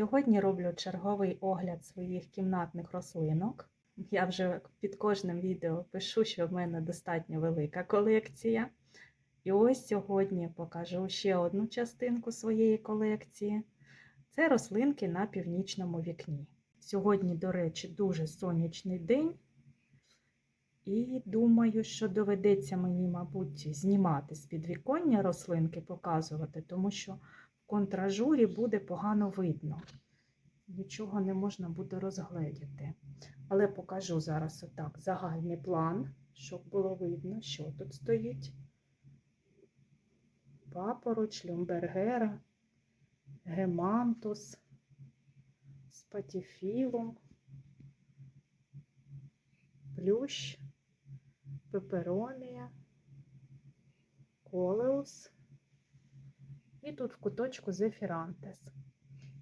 Сьогодні роблю черговий огляд своїх кімнатних рослинок. Я вже під кожним відео пишу, що в мене достатньо велика колекція. І ось сьогодні покажу ще одну частинку своєї колекції. Це рослинки на північному вікні. Сьогодні, до речі, дуже сонячний день. І думаю, що доведеться мені, мабуть, знімати з підвіконня рослинки, показувати, тому що контражурі буде погано видно. Нічого не можна буде розгледіти. Але покажу зараз отак загальний план, щоб було видно, що тут стоїть. Папороч, люмбергера, гемантус, спатіфілум, плющ, пеперонія, колеус. І тут в куточку зефірантес.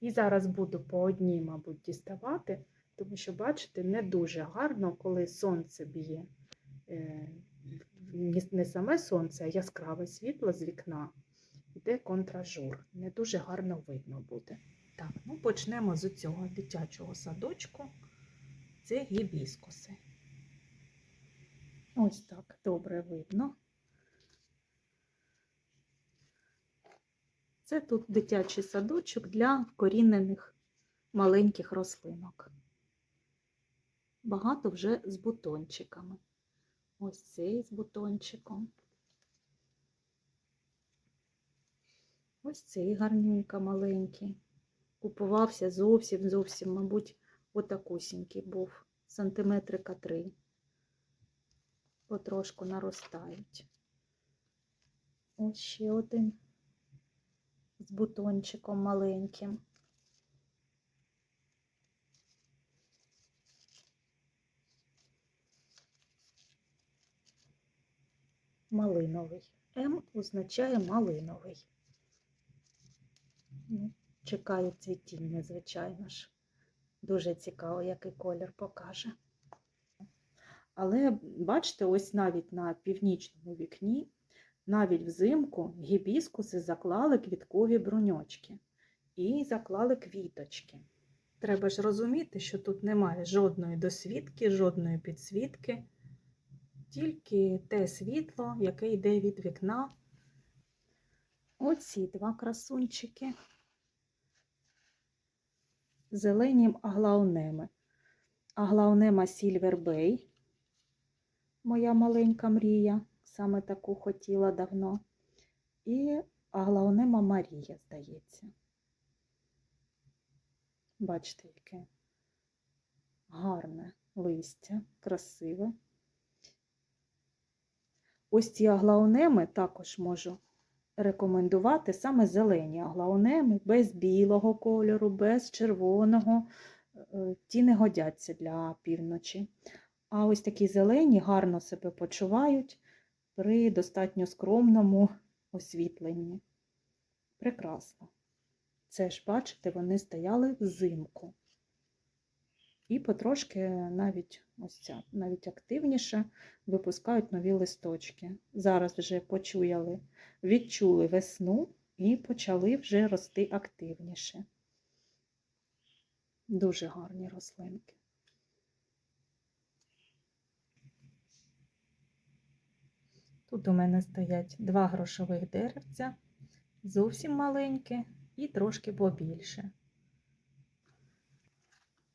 І зараз буду по одній, мабуть, діставати, тому що, бачите, не дуже гарно, коли сонце б'є. Е, Не саме сонце, а яскраве світло з вікна. Йде контражур. Не дуже гарно видно буде. Так, ну почнемо з цього дитячого садочку. Це гібіскуси. Ось так добре видно. Це тут дитячий садочок для вкорінених маленьких рослинок. Багато вже з бутончиками. Ось цей з бутончиком. Ось цей гарнюнька маленький. Купувався зовсім, зовсім, мабуть, отакусінький був, сантиметрика три. Потрошку наростають. Ось ще один з бутончиком маленьким. Малиновий. М означає малиновий. Ну, Чекаю цвітіння, звичайно ж. Дуже цікаво, який колір покаже. Але бачите, ось навіть на північному вікні навіть взимку гібіскуси заклали квіткові бруньочки і заклали квіточки. Треба ж розуміти, що тут немає жодної досвідки, жодної підсвітки, тільки те світло, яке йде від вікна. Оці два красунчики. Зелені аглаунеми. Аглаунема Bay, моя маленька мрія саме таку хотіла давно. І аглаонема Марія, здається. Бачите, яке гарне листя, красиве. Ось ці аглаонеми також можу рекомендувати саме зелені аглаонеми, без білого кольору, без червоного. Ті не годяться для півночі. А ось такі зелені гарно себе почувають при достатньо скромному освітленні. Прекрасно. Це ж, бачите, вони стояли взимку. І потрошки навіть ось ця, навіть активніше випускають нові листочки. Зараз вже почуяли, відчули весну і почали вже рости активніше. Дуже гарні рослинки. Тут у мене стоять два грошових деревця, зовсім маленьке і трошки побільше.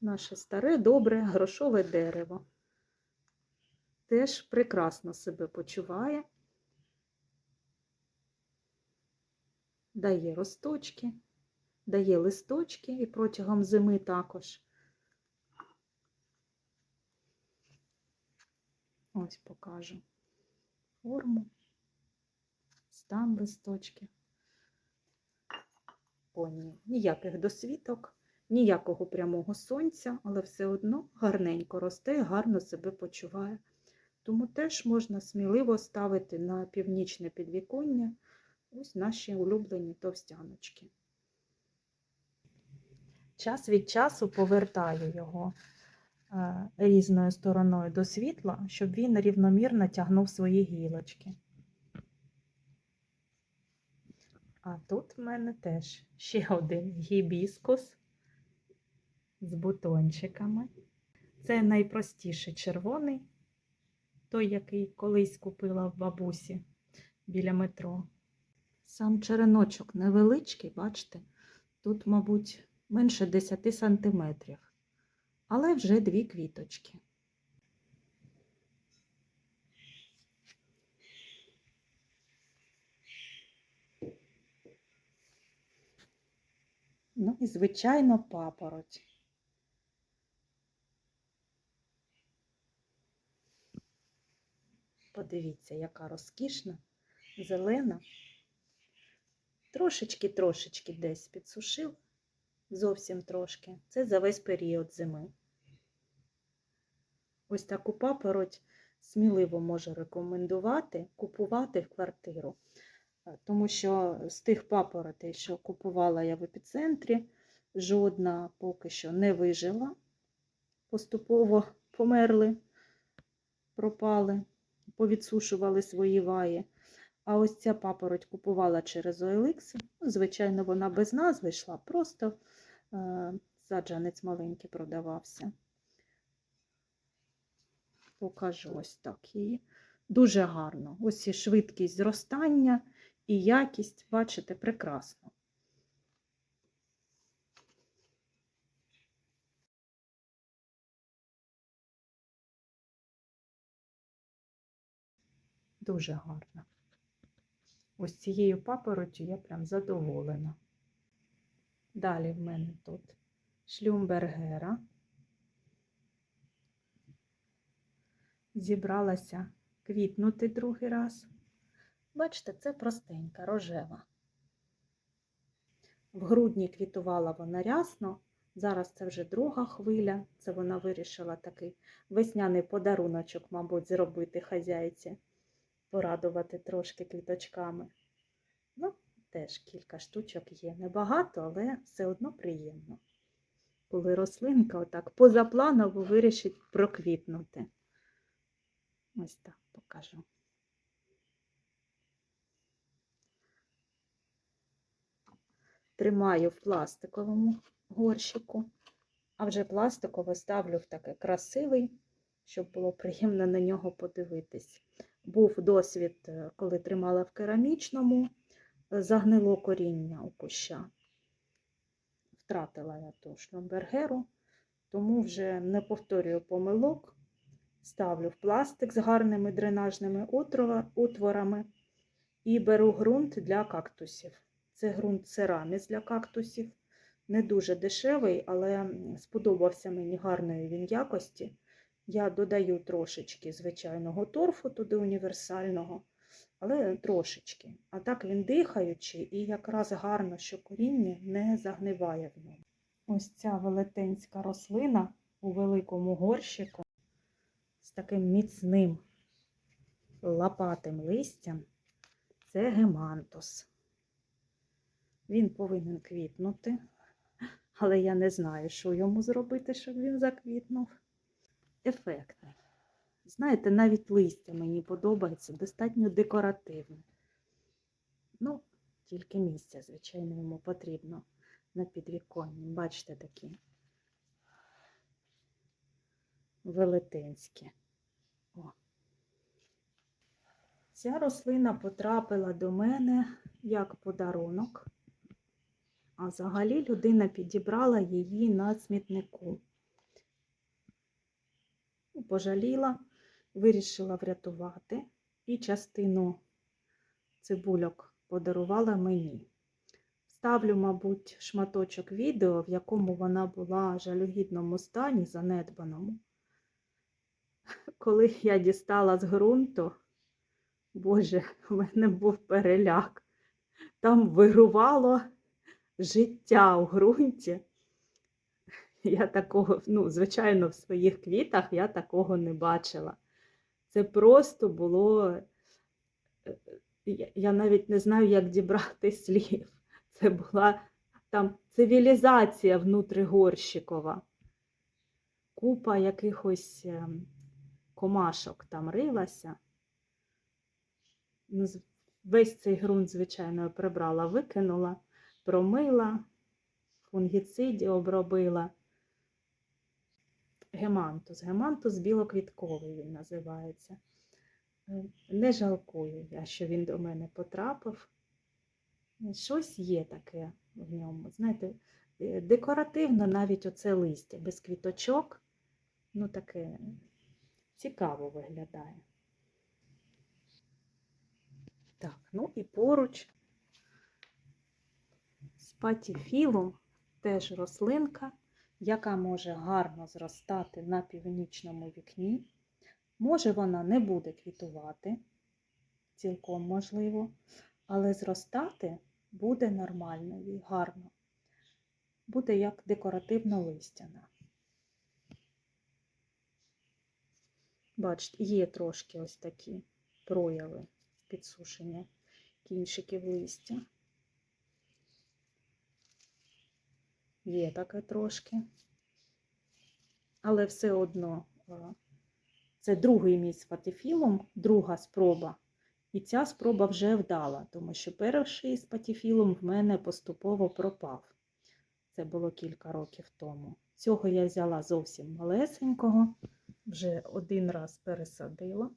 Наше старе добре грошове дерево. Теж прекрасно себе почуває, дає росточки, дає листочки і протягом зими також. Ось покажу форму, стан листочків. О, ні, ніяких досвіток, ніякого прямого сонця, але все одно гарненько росте, гарно себе почуває. Тому теж можна сміливо ставити на північне підвіконня ось наші улюблені товстяночки. Час від часу повертаю його різною стороною до світла, щоб він рівномірно тягнув свої гілочки. А тут в мене теж ще один гібіскус з бутончиками. Це найпростіший червоний, той, який колись купила в бабусі біля метро. Сам череночок невеличкий, бачите, тут, мабуть, менше 10 сантиметрів, але вже дві квіточки. Ну і, звичайно, папороть. Подивіться, яка розкішна, зелена. Трошечки-трошечки десь підсушив, зовсім трошки. Це за весь період зими. Ось таку папороть сміливо можу рекомендувати купувати в квартиру. Е, Тому що з тих папоротей, що купувала я в епіцентрі, жодна поки що не вижила, поступово померли, пропали, повідсушували свої ваї. А ось ця папороть купувала через OLX. Ну, Звичайно, вона без назви йшла, просто е, саджанець маленький продавався. Покажу ось так її. Дуже гарно. Ось і швидкість зростання і якість, бачите, прекрасно. Дуже гарно. Ось цією папороттю я прям задоволена. Далі в мене тут шлюмбергера. Зібралася квітнути другий раз. Бачите, це простенька, рожева. В грудні квітувала вона рясно, зараз це вже друга хвиля. Це вона вирішила такий весняний подаруночок, мабуть, зробити хазяйці, порадувати трошки квіточками. Ну, теж кілька штучок є. Небагато, але все одно приємно. Коли рослинка отак позапланово вирішить проквітнути. Ось так покажу. Тримаю в пластиковому горщику, а вже пластикове ставлю в такий красивий, щоб було приємно на нього подивитись. Був досвід, е, коли тримала в керамічному, е, загнило коріння у куща. Втратила я ту шлюмбергеру, тому вже не повторюю помилок. Ставлю в пластик з гарними дренажними отворами і беру ґрунт для кактусів. Це ґрунт цераміс для кактусів. Не дуже дешевий, але сподобався мені гарної він якості. Я додаю трошечки звичайного торфу, туди універсального, але трошечки. А так він дихаючий і якраз гарно, що коріння не загниває в ньому. Ось ця велетенська рослина у великому горщику з таким міцним лопатим листям це гемантус. Він повинен квітнути, але я не знаю, що йому зробити, щоб він заквітнув. Ефектне. Знаєте, навіть листя мені подобається, достатньо декоративне. Ну, тільки місця, звичайно, йому потрібно на підвіконні. Бачите, такі велетенські. О. Ця рослина потрапила до мене як подарунок, а взагалі людина підібрала її на смітнику. Пожаліла, вирішила врятувати і частину цибульок подарувала мені. Ставлю, мабуть, шматочок відео, в якому вона була в жалюгідному стані, занедбаному. Коли я дістала з ґрунту, Боже, в мене був переляк. Там вирувало життя у ґрунті. Я такого, ну, звичайно, в своїх квітах я такого не бачила. Це просто було, е, я- я навіть не знаю, як дібрати слів. Це була там цивілізація внутригорщикова. Купа якихось ем, комашок там рилася. Весь цей ґрунт, звичайно, прибрала, викинула, промила, фунгіциді обробила. Гемантус. Гемантус білоквітковий він називається. Е, Не жалкую я, що він до мене потрапив. Щось є таке в ньому. Знаєте, е, декоративно навіть оце листя без квіточок. Ну, таке цікаво виглядає. Так, ну і поруч з патіфілом теж рослинка, яка може гарно зростати на північному вікні. Може, вона не буде квітувати, цілком можливо, але зростати буде нормально і гарно. Буде як декоративна листяна. Бачите, є трошки ось такі прояви підсушення кінчиків листя. Є таке трошки. Але все одно е, це другий мій з патифілом, друга спроба. І ця спроба вже вдала, тому що перший з патіфілом в мене поступово пропав. Це було кілька років тому. Цього я взяла зовсім малесенького, вже один раз пересадила.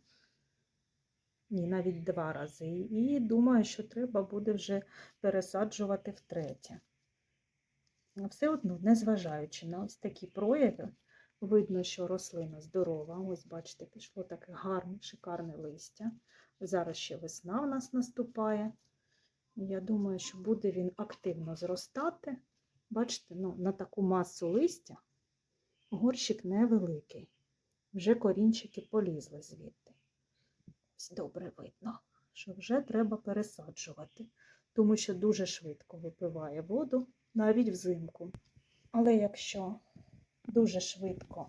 Ні, навіть два рази. І думаю, що треба буде вже пересаджувати втретє. Все одно, незважаючи на ось такі прояви, видно, що рослина здорова. Ось, бачите, пішло таке гарне, шикарне листя. Зараз ще весна в нас наступає. Я думаю, що буде він активно зростати. Бачите, ну, на таку масу листя горщик невеликий. Вже корінчики полізли звідти. Ось добре видно, що вже треба пересаджувати, тому що дуже швидко випиває воду навіть взимку. Але якщо дуже швидко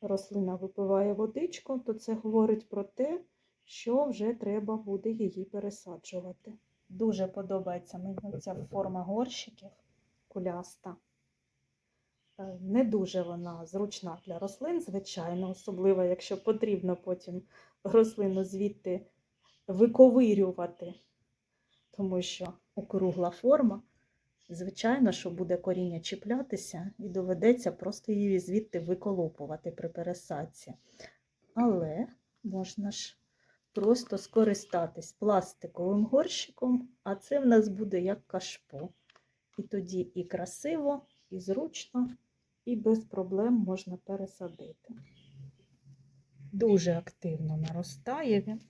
рослина випиває водичку, то це говорить про те, що вже треба буде її пересаджувати. Дуже подобається мені ця форма горщиків куляста. Е, Не дуже вона зручна для рослин, звичайно, особливо, якщо потрібно потім рослину звідти виковирювати, тому що округла форма, звичайно, що буде коріння чіплятися і доведеться просто її звідти виколопувати при пересадці. Але можна ж просто скористатись пластиковим горщиком, а це в нас буде як кашпо. І тоді і красиво, і зручно, і без проблем можна пересадити. Дуже активно наростає він,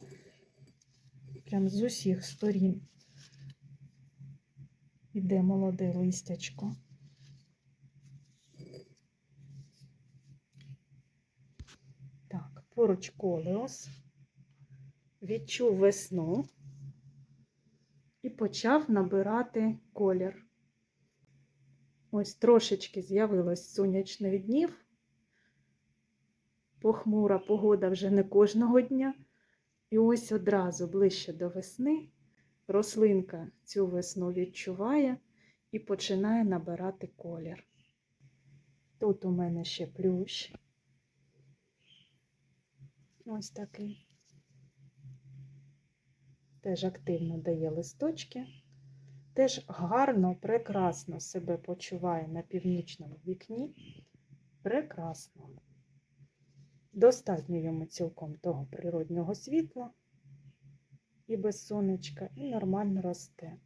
прям з усіх сторін. Іде молоде листячко. Так, поруч колеос. Відчув весну і почав набирати колір. Ось трошечки з'явилось сонячних днів. Похмура погода вже не кожного дня. І ось одразу ближче до весни рослинка цю весну відчуває і починає набирати колір. Тут у мене ще плющ. Ось такий. Теж активно дає листочки. Теж гарно, прекрасно себе почуває на північному вікні. Прекрасно. Достатньо йому цілком того природнього світла і без сонечка, і нормально росте.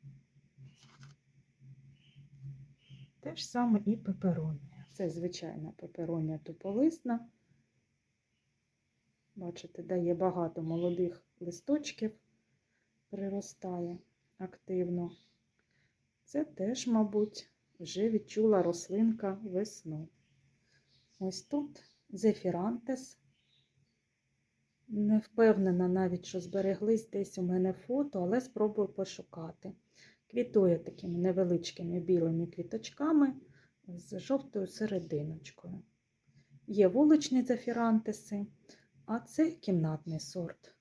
Те ж саме і пеперонія. Це звичайна пеперонія туполисна. Бачите, дає багато молодих листочків, приростає активно. Це теж, мабуть, вже відчула рослинка весну. Ось тут зефірантес. Не впевнена навіть, що збереглись десь у мене фото, але спробую пошукати. Квітує такими невеличкими білими квіточками з жовтою серединочкою. Є вуличні зефірантеси, а це кімнатний сорт.